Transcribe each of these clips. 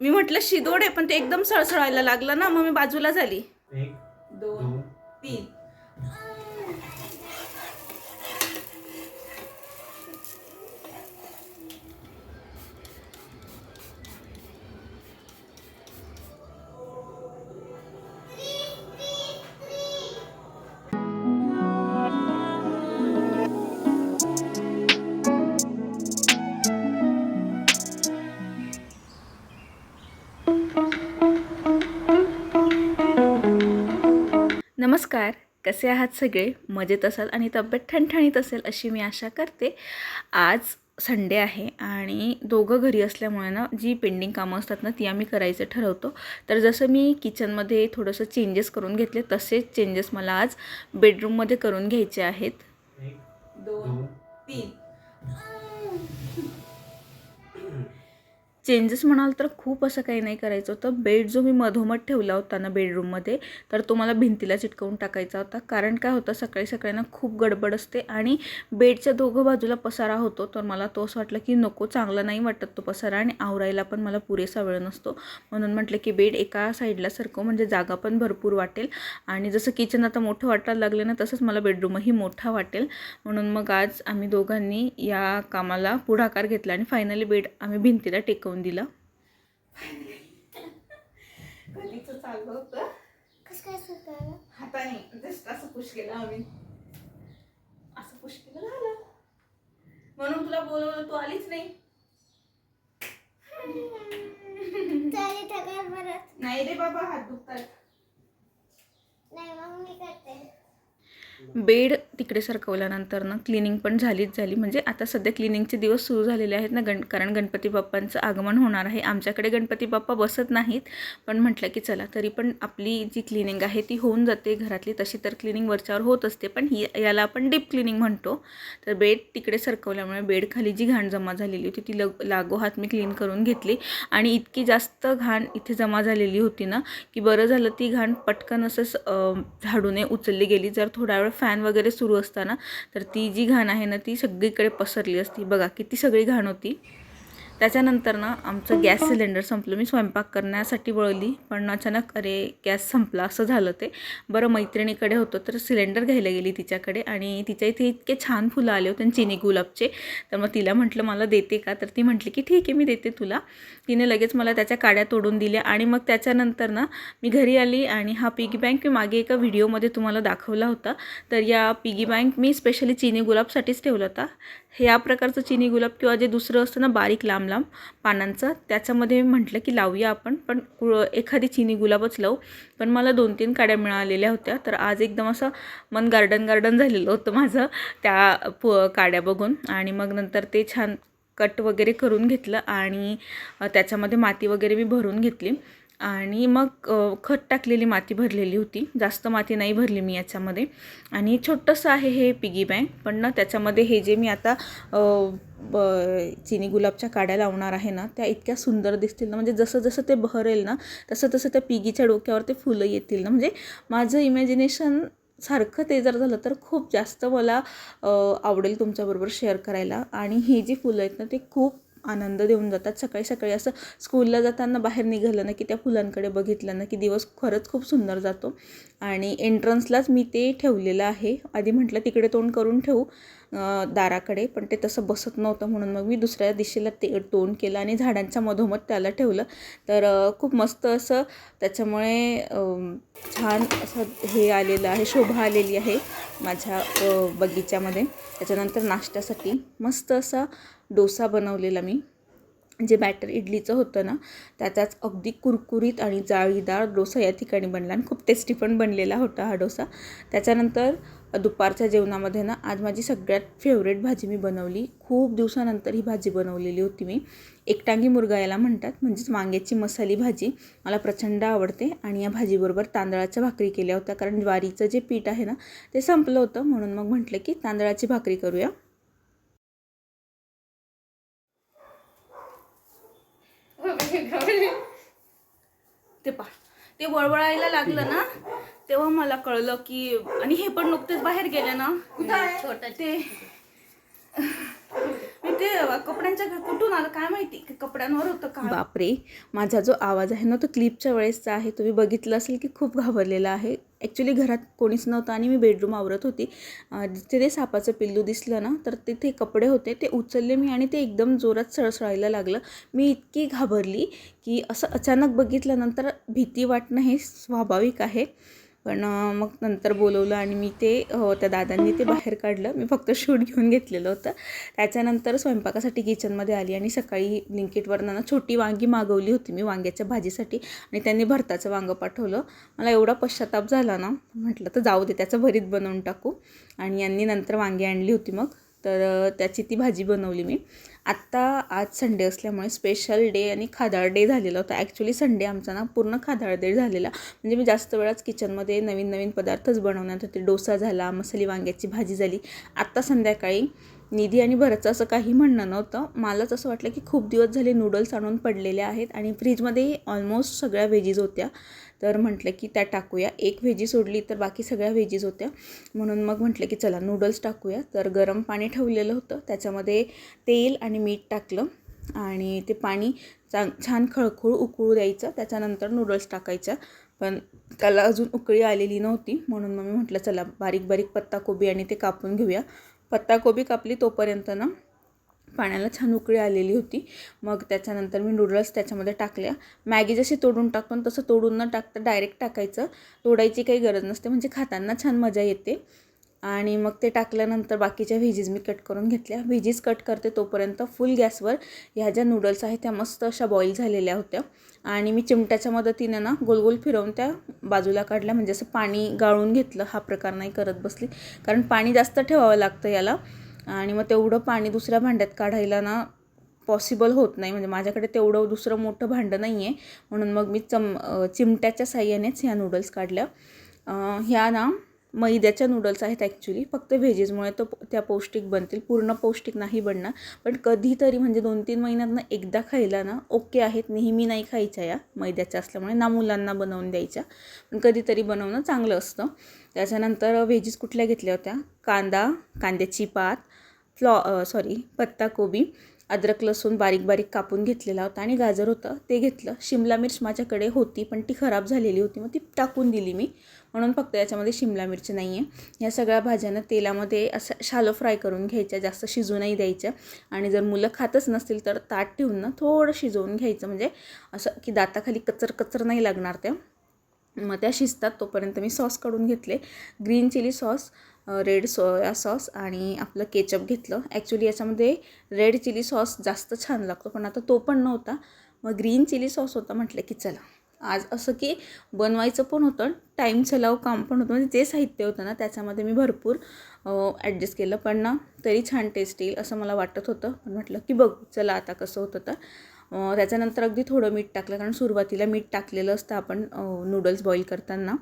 मी म्हटलं शिदोड आहे पण ते एकदम सळसळायला लागलं ना मग मी बाजूला झाली. एक दोन दोन तीन. नमस्कार. कसे आहात सगळे? मजेत असाल आणि तब्येत ठणठणीत असेल अशी मी आशा करते. आज संडे आहे आणि दोघं घरी असल्यामुळे ना जी पेंडिंग कामं असतात ना ती आम्ही करायचं ठरवतो. तर जसं मी किचनमध्ये थोडंसं चेंजेस करून घेतले तसेच चेंजेस मला आज बेडरूममध्ये करून घ्यायचे आहेत. दोन तीन. चेंजेस म्हणाल तर खूप असं काही नाही करायचं होतं. बेड जो मी मधोमध ठेवला होता ना बेडरूममध्ये तर तो मला भिंतीला चिटकवून टाकायचा होता. कारण काय होतं सकाळी सकाळना खूप गडबड असते आणि बेडच्या दोघं बाजूला पसारा होतो तर मला तो असं वाटलं की नको चांगला नाही वाटत तो पसारा आणि आवरायला पण मला पुरेसा वेळ नसतो. म्हणून म्हटलं की बेड एका साईडला सरकव म्हणजे जागा पण भरपूर वाटेल. आणि जसं किचन आता मोठं वाटायला लागलं ना तसंच मला बेडरूमही मोठा वाटेल. म्हणून मग आज आम्ही दोघांनी या कामाला पुढाकार घेतला आणि फायनली बेड आम्ही भिंतीला टेकवून दिला. कधीच चाललं होतं. कसं काय सुटायला हाताने जस्ट असं पुश केलं आम्ही. असं पुश केलं झालं. म्हणून तुला बोलवलं तू आलीच नाही. नाही रे बाबा हात दुखतात. नाही मग मी करते. बेड तिकडे सरकवल्यानंतर ना क्लिनिंग पण झालीच झाली. म्हणजे आता सध्या क्लिनिंगचे दिवस सुरू झालेले आहेत ना गण कारण गणपती बाप्पांचं आगमन होणार आहे. आमच्याकडे गणपती बाप्पा बसत नाहीत पण म्हटलं की चला तरी पण आपली जी क्लिनिंग आहे ती होऊन जाते घरातली. तशी तर क्लिनिंग वरच्यावर होत असते पण ही याला आपण डीप क्लिनिंग म्हणतो. तर बेड तिकडे सरकवल्यामुळे बेडखाली जी घाण जमा झालेली होती ती लग लागोहात मी क्लीन करून घेतली. आणि इतकी जास्त घाण इथे जमा झालेली होती ना की बरं झालं ती घाण पटकन असंच झाडूने उचलली गेली. जर थोडा वेळ फॅन वगैरे सुरू असताना तर ती जी घाण आहे ना ती सगळीकडे पसरली असती. बघा किती सगळी घाण होती. त्याच्यानंतर ना आमचं गॅस सिलेंडर संपलं. मी स्वयंपाक करण्यासाठी वळली पण अचानक अरे गॅस संपला असं झालं ते. बरं मैत्रिणीकडे होतं तर सिलेंडर घ्यायला गेली तिच्याकडे आणि तिच्या इथे इतके छान फुलं आले होते चिनी गुलाबचे. तर मग तिला म्हटलं मला देते का? तर ती म्हटली की ठीक आहे मी देते तुला. तिने लगेच मला त्याच्या काड्या तोडून दिल्या आणि मग त्याच्यानंतर ना मी घरी आली आणि हा पिगी बँक मी मागे एका व्हिडिओमध्ये तुम्हाला दाखवला होता. तर या पिगी बँक मी स्पेशली चिनी गुलाबसाठीच ठेवला होता. हे या प्रकारचं चिनी गुलाब किंवा जे दुसरं असतं ना बारीक लांब लांब पानांचं. त्याच्यामध्ये म्हटलं की लावूया आपण पण एखादी चिनी गुलाबच लावू. पण मला दोन तीन काड्या मिळालेल्या होत्या तर आज एकदम असं मन गार्डन गार्डन झालेलं होतं माझं त्या प काड्या बघून. आणि मग नंतर ते छान कट वगैरे करून घेतलं आणि त्याच्यामध्ये माती वगैरे मी भरून घेतली. आणि मग खत टाकलेली माती भरलेली होती. जास्त माती नाही भरली मी याच्यामध्ये. आणि छोटंसं आहे हे पिगी बँक पण ना त्याच्यामध्ये हे जे मी आता ब चिनी गुलाबच्या काड्या लावणार आहे ना त्या इतक्या सुंदर दिसतील ना. म्हणजे जसं जसं ते बहरेल ना तसं तसं त्या पिगीच्या डोक्यावर ते फुलं येतील ना. म्हणजे माझं इमॅजिनेशन सारखं ते जर झालं तर खूप जास्त मला आवडेल तुमच्याबरोबर शेअर करायला. आणि ही जी फुलं आहेत ना ते खूप आनंद देऊन जातात. सकाळी सकाळी असं स्कूलला जाताना बाहेर निघालं ना की त्या फुलांकडे बघितलं ना की दिवस खरंच खूप सुंदर जातो. आणि एंट्रन्सलाच मी ते ठेवलेलं आहे. आधी म्हटलं तिकडे तोंड करून ठेवू. दाराकडे पण ते तसं बसत नव्हतं म्हणून मग मी दुसऱ्या दिशेला ते तोंड केलं आणि झाडांच्या मधोमध त्याला ठेवलं. तर खूप मस्त असं त्याच्यामुळे छान असं हे आलेलं आहे शोभा आलेली आहे माझ्या बगीच्यामध्ये. त्याच्यानंतर नाश्त्यासाठी मस्त असा डोसा बनवलेला मी जे बॅटर इडलीचं होतं ना त्याचाच अगदी कुरकुरीत आणि जाळीदार डोसा या ठिकाणी बनला आणि खूप टेस्टी पण बनलेला होता हा डोसा. त्याच्यानंतर दुपारच्या जेवणामध्ये ना आज माझी सगळ्यात फेवरेट भाजी मी बनवली. खूप दिवसानंतर ही भाजी बनवलेली होती मी. एकटांगी मुरगा याला म्हणतात म्हणजेच वांग्याची मसाली भाजी. मला प्रचंड आवडते आणि या भाजीबरोबर तांदळाच्या भाकरी केल्या होत्या कारण ज्वारीचं जे पीठ आहे ना ते संपलं होतं. म्हणून मग म्हटलं की तांदळाची भाकरी करूया. ते पा ते वळवळायला लागलं ना तेव्हा मला कळलं की आणि हे पण नुकतेच बाहेर गेले ना. छोटा ते मी ते कपड्यांच्या घ- कुठून आलं काय माहिती? की कपड्यांवर होतं का बापरे. माझा जो आवाज आहे ना तो क्लिपच्या वेळेसचा आहे. तुम्ही बघितलं असेल की खूप घाबरलेला आहे. ॲक्च्युली घरात कोणीच नव्हतं आणि मी बेडरूम आवरत होती. जिथे ते सापाचं पिल्लू दिसलं ना तर तिथे कपडे होते. ते उचलले मी आणि ते एकदम जोरात सळसळायला लागलं. मी इतकी घाबरली की असं अचानक बघितल्यानंतर भीती वाटणं हे स्वाभाविक आहे. पण मग नंतर बोलवलं आणि मी ते त्या दादांनी ते बाहेर काढलं. मी फक्त शूट घेऊन घेतलेलं होतं. त्याच्यानंतर स्वयंपाकासाठी किचनमध्ये आली आणि सकाळी ब्लिंकेटवरनं ना छोटी वांगी मागवली होती मी वांग्याच्या भाजीसाठी आणि त्यांनी भरताचं वांगं पाठवलं. मला एवढा पश्चाताप झाला ना म्हटलं तर जाऊ दे त्याचं भरीत बनवून टाकू. आणि यांनी नंतर वांगी आणली होती मग. तर त्याची ती भाजी बनवली मी. आत्ता आज संडे असल्यामुळे स्पेशल डे आणि खादाळ डे झालेला होता. ॲक्च्युली संडे आमचा ना पूर्ण खादाळ डे झालेला. म्हणजे मी जास्त वेळाच किचनमध्ये नवीन नवीन पदार्थच बनवण्यात होते. डोसा झाला मसाली वांग्याची भाजी झाली. आत्ता संध्याकाळी निधी आणि भरतचं असं काही म्हणणं नव्हतं. मलाच असं वाटलं की खूप दिवस झाले नूडल्स आणून पडलेले आहेत आणि फ्रीजमध्ये ऑलमोस्ट सगळ्या व्हेजीज होत्या. तर म्हटलं की त्या टाकूया. एक व्हेजी सोडली तर बाकी सगळ्या व्हेजीज होत्या. म्हणून मग म्हटलं की चला नूडल्स टाकूया. तर गरम पाणी ठेवलेलं होतं. त्याच्यामध्ये तेल आणि मीठ टाकलं. आणि ते पाणी चांग छान खळखळ उकळू द्यायचं. त्याच्यानंतर नूडल्स टाकायच्या. पण त्याला अजून उकळी आलेली नव्हती. म्हणून मग मी म्हटलं चला बारीक बारीक पत्ताकोबी आणि ते कापून घेऊया. पत्ताकोबी कापली तोपर्यंत ना पाण्याला छान उकळी आलेली होती. मग त्याच्यानंतर मी नूडल्स त्याच्यामध्ये टाकल्या. मॅगी जशी तोडून टाकतो तसं तोडून न टाकता डायरेक्ट टाकायचं. तोडायची काही गरज नसते म्हणजे खाताना छान मजा येते. आणि मग ते टाकल्यानंतर बाकीच्या व्हेजीज मी कट करून घेतल्या. व्हेजीज कट करते तोपर्यंत फुल गॅसवर ह्या ज्या नूडल्स आहेत त्या मस्त अशा बॉईल झालेल्या होत्या. आणि मी चिमट्याच्या मदतीने ना गोल गोल फिरवून त्या बाजूला काढल्या. म्हणजे असं पाणी गाळून घेतलं. हा प्रकार नाही करत बसली. कारण पाणी जास्त ठेवावं लागतं याला. आणि मग तेवढं पाणी दुसऱ्या भांड्यात काढायला ना पॉसिबल होत नाही. म्हणजे माझ्याकडे तेवढं दुसरं मोठं भांडं नाही आहे म्हणून मग मी चम चिमट्याच्या साह्यानेच ह्या नूडल्स काढल्या. ह्या ना मैद्याच्या नूडल्स आहेत ॲक्च्युली फक्त व्हेजेसमुळे तो त्या पौष्टिक बनतील. पूर्ण पौष्टिक नाही बनणार. पण कधीतरी म्हणजे दोन तीन महिन्यातनं एकदा खायला ना ओके आहेत. नेहमी नाही खायच्या या मैद्याच्या असल्यामुळे. ना मुलांना बनवून द्यायच्या. पण कधीतरी बनवणं चांगलं असतं. त्याच्यानंतर व्हेजीस कुठल्या घेतल्या होत्या? कांदा कांद्याची पात फ्लॉ सॉरी पत्ताकोबी अद्रक लसूण बारीक बारीक कापून घेतलेला होता आणि गाजर होतं ते घेतलं. शिमला मिर्च माझ्याकडे होती पण ती खराब झालेली होती मग ती टाकून दिली मी. म्हणून फक्त याच्यामध्ये शिमला मिरची नाही आहे या सगळ्या भाज्यांना तेलामध्ये असं शालो फ्राय करून घ्यायच्या जास्त शिजू नाही द्यायच्या. आणि जर मुलं खातच नसतील तर ताट ठेवून ना थोडं शिजवून घ्यायचं. म्हणजे असं की दाताखाली कचर कचर नाही लागणार त्या. मग त्या शिजतात तोपर्यंत मी सॉस काढून घेतले. Green chilli sauce red soya sauce आणि आपलं केचप घेतलं. ॲक्च्युली याच्यामध्ये रेड चिली सॉस जास्त छान लागतो पण आता तो पण नव्हता. मग ग्रीन चिली सॉस होता म्हटलं की चला. आज असं की बनवायचं पण होतं टाईम चलाव काम पण होतं. म्हणजे जे साहित्य होतं ना त्याच्यामध्ये मी भरपूर ॲडजस्ट केलं. पण ना तरी छान टेस्ट येईल असं मला वाटत होतं. पण म्हटलं की बघू चला आता कसं होतं तर. त्याच्यानंतर अगदी थोडं मीठ टाकलं कारण सुरुवातीला मीठ टाकलेलं असतं आपण नूडल्स बॉईल करताना.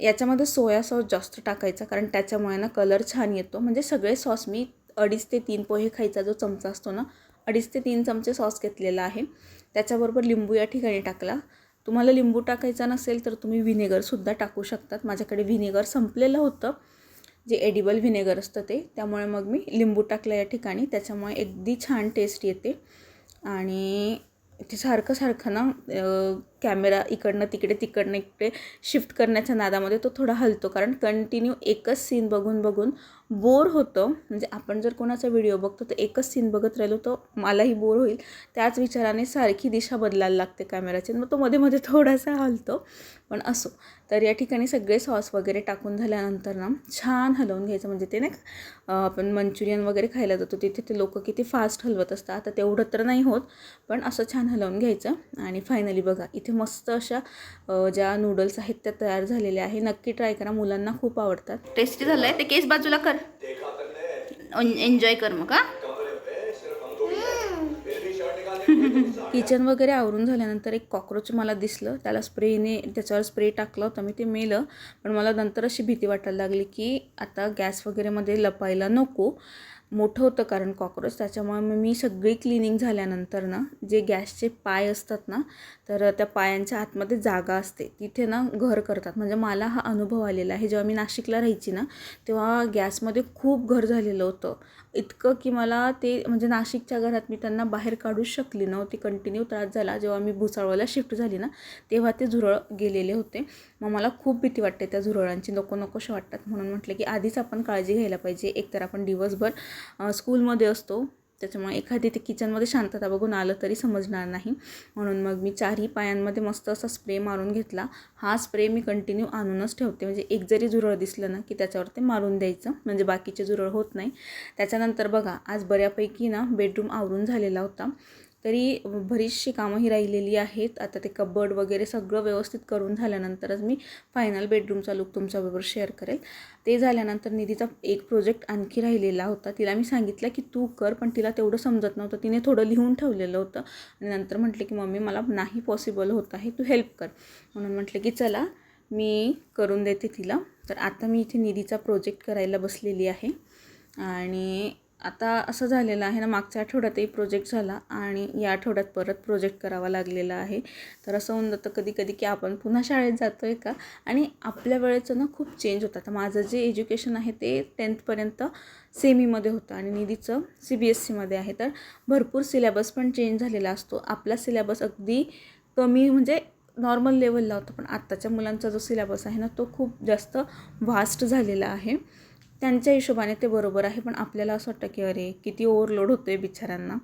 याच्यामध्ये सोया सॉस जास्त टाकायचा कारण त्याच्यामुळे ना कलर छान येतो. म्हणजे सगळे सॉस मी अडीच ते तीन पोहे खायचा जो चमचा असतो ना अडीच ते तीन चमचे सॉस घेतलेला आहे. त्याच्याबरोबर लिंबू या ठिकाणी टाकला. तुम्हाला लिंबू टाकायचा नसेल तर तुम्ही व्हिनेगरसुद्धा टाकू शकतात. माझ्याकडे व्हिनेगर संपलेलं होतं. जे एडिबल व्हिनेगर असतं ते. त्यामुळे मग मी लिंबू टाकलं या ठिकाणी. त्याच्यामुळे अगदी छान टेस्ट येते. आणि ते सारखं सारखं ना कॅमेरा इकडनं तिकडे तिकडनं इकडे शिफ्ट करण्याच्या नादामध्ये तो थोडा हलतो. कारण कंटिन्यू एकच सीन बघून बघून बोर होतं. म्हणजे आपण जर कोणाचा व्हिडिओ बघतो तर एकच सीन बघत राहिलो तर मलाही बोर होईल. त्याच विचाराने सारखी दिशा बदलायला लागते कॅमेराची मग तो मध्ये मध्ये थोडासा हलतो. पण असो. तर या ठिकाणी सगळे सॉस वगैरे टाकून झाल्यानंतर ना छान हलवून घ्यायचं. म्हणजे ते नाही का आपण मंचुरियन वगैरे खायला जातो तिथे ते लोक किती फास्ट हलवत असतात. आता तेवढं तर नाही होत पण असं छान हलवून घ्यायचं. आणि फायनली बघा इथे मस्त अशा ज्या नूडल्स आहेत त्या तयार झालेल्या आहे. नक्की ट्राय करा. मुलांना खूप आवडतात. टेस्टी झालं आहे ते केस बाजूला कर. एन्जॉय कर मग का किचन वगैरे आवरून झाल्यानंतर एक कॉक्रोच मला दिसलं. त्याला स्प्रेने त्याच्यावर स्प्रे टाकलं तर मी ते मेलं. पण मला नंतर अशी भीती वाटायला लागली की आता गॅस वगैरेमध्ये लपायला नको. मोठं होतं कारण कॉक्रोच. त्याच्यामुळे मग मी सगळी क्लिनिंग झाल्यानंतर ना जे गॅसचे पाय असतात ना तर त्या पायांच्या आतमध्ये जागा असते. तिथे ना घर करतात. म्हणजे मला हा अनुभव आलेला आहे. जेव्हा मी नाशिकला राहायची ना तेव्हा गॅसमध्ये खूप घर झालेलं होतं. इतकं की मला ते म्हणजे नाशिकच्या घरात मी त्यांना बाहेर काढूच शकली नव्हती कंटिन्यू त्रास झाला. जेव्हा मी भुसावळला शिफ्ट झाली ना तेव्हा ते झुरळ गेलेले होते. मग मला खूप भीती वाटते त्या झुरळांची. नको नकोशी वाटतात. म्हणून म्हटलं की आधीच आपण काळजी घ्यायला पाहिजे. एकतर आपण दिवसभर स्कूलमध्ये असतो त्याच्यामुळे एखादी ते किचनमध्ये शांतता बघून आलं तरी समजणार नाही. म्हणून मग मी चारही पायांमध्ये मस्त असा स्प्रे मारून घेतला. हा स्प्रे मी कंटिन्यू आणूनच ठेवते. म्हणजे एक जरी झुरळ दिसलं ना की त्याच्यावर ते मारून द्यायचं. म्हणजे बाकीचे झुरळ होत नाही. त्याच्यानंतर बघा आज बऱ्यापैकी ना बेडरूम आवरून झालेला होता. तरी बरीचशी कामं ही राहिलेली आहेत. आता ते कबड वगैरे सगळं व्यवस्थित करून झाल्यानंतरच मी फायनल बेडरूमचा लुक तुमच्याबरोबर शेअर करेल. ते झाल्यानंतर निधीचा एक प्रोजेक्ट आणखी राहिलेला होता. तिला मी सांगितलं की तू कर पण तिला तेवढं समजत नव्हतं. तिने थोडं लिहून ठेवलेलं होतं. आणि नंतर म्हटलं की मम्मी मला नाही पॉसिबल होत आहे. तू हेल्प कर. म्हणून म्हटलं की चला मी करून देते तिला. तर आता मी इथे निधीचा प्रोजेक्ट करायला बसलेली आहे. आणि आता असं झालेलं आहे ना मागच्या आठवड्यातही प्रोजेक्ट झाला आणि या आठवड्यात परत प्रोजेक्ट करावा लागलेला आहे. तर असं होऊन जातं कधी कधी की आपण पुन्हा शाळेत जातो आहे का? आणि आपल्या वेळेचं ना खूप चेंज होतं. आता माझं जे एज्युकेशन आहे ते टेन्थपर्यंत सेमीमध्ये होतं आणि निधीचं सी बी एस सीमध्ये आहे. तर भरपूर सिलेबस पण चेंज झालेला असतो. आपला सिलेबस अगदी कमी म्हणजे नॉर्मल लेवलला होता. पण आत्ताच्या मुलांचा जो सिलेबस आहे ना तो खूप जास्त व्हास्ट झालेला आहे. त्यांच्या हिशोबाने ते बरोबर आहे पण आपल्याला असं वाटतं की अरे किती ओव्हरलोड होतो आहे बिचाऱ्यांना.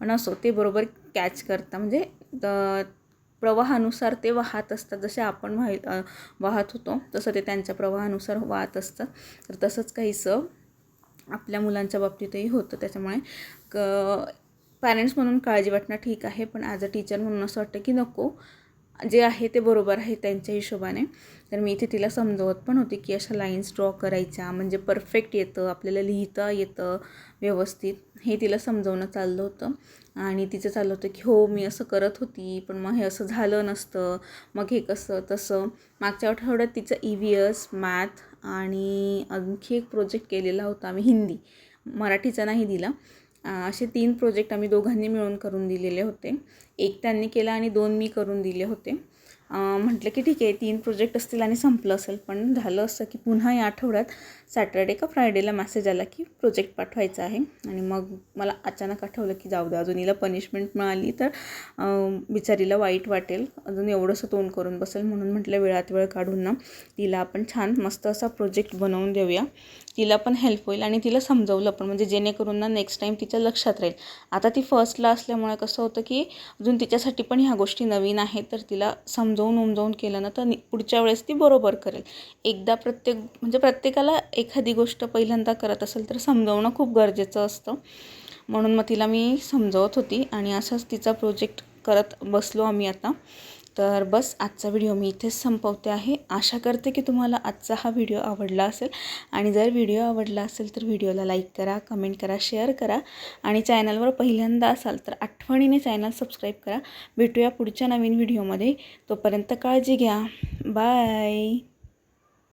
पण असो ते बरोबर कॅच करता. म्हणजे प्रवाहानुसार ते वाहत असतात. जसे आपण वाहि वाहत होतो तसं ते त्यांच्या प्रवाहानुसार वाहत असतात तर तसंच काहीसं आपल्या मुलांच्या बाबतीतही होतं. त्याच्यामुळे क पॅरेंट्स म्हणून काळजी वाटणं ठीक आहे. पण ॲज अ टीचर म्हणून असं वाटतं की नको. जे आहे ते बरोबर आहे त्यांच्या हिशोबाने. तर मी इथे तिला समजवत पण होती की अशा लाईन्स ड्रॉ करायच्या म्हणजे परफेक्ट येतं आपल्याला लिहिता येतं व्यवस्थित. हे तिला समजवणं चाललं होतं. आणि तिचं चाललं होतं की हो मी असं करत होती पण मग हे असं झालं नसतं. मग हे कसं तसं. मागच्या आठवड्यात तिचं ई व्ही एस मॅथ आणि आणखी एक प्रोजेक्ट केलेला होता आम्ही हिंदी. मराठीचा नाही दिला. असे तीन प्रोजेक्ट आम्ही दोघांनी मिळून करून दिलेले होते. एक त्यांनी केला आणि दोन मी करून दिले होते. म्हटलं की ठीक आहे तीन प्रोजेक्ट असतील आणि संपलं असेल पण झालं असं की पुन्हा या आठवड्यात सॅटर्डे का फ्रायडेला मॅसेज आला की प्रोजेक्ट पाठवायचा आहे. आणि मग मला अचानक आठवलं की जाऊ द्या अजून हिला पनिशमेंट मिळाली तर बिचारीला वाईट वाटेल. अजून एवढंसं तोंड करून बसेल म्हणून म्हटलं वेळात वेळ काढून ना. तिला आपण छान मस्त असा प्रोजेक्ट बनवून देऊया. तिला पण हेल्प होईल आणि तिला समजवलं पण. म्हणजे जेणेकरून ना नेक्स्ट टाईम तिच्या लक्षात राहील. आता ती फर्स्टला असल्यामुळे कसं होतं की अजून तिच्यासाठी पण ह्या गोष्टी नवीन आहेत. तर तिला समजावून उमजावून केलं ना तर पुढच्या वेळेस ती बरोबर करेल. एकदा प्रत्येक म्हणजे प्रत्येकाला एखादी गोष्ट पहिल्यांदा करत असेल तर समजावणं खूप गरजेचं असतं. म्हणून मग तिला मी समजवत होती आणि असंच तिचा प्रोजेक्ट करत बसलो आम्ही आता. तर बस आजचा व्हिडिओ मी इथेच संपवते आहे. आशा करते की तुम्हाला आजचा हा व्हिडिओ आवडला असेल. आणि जर व्हिडिओ आवडला असेल तर व्हिडिओला लाईक करा कमेंट करा शेअर करा. आणि चॅनलवर पहिल्यांदा असाल तर आठवणीने चॅनल सबस्क्राईब करा. भेटूया पुढच्या नवीन व्हिडिओमध्ये. तोपर्यंत काळजी घ्या. बाय.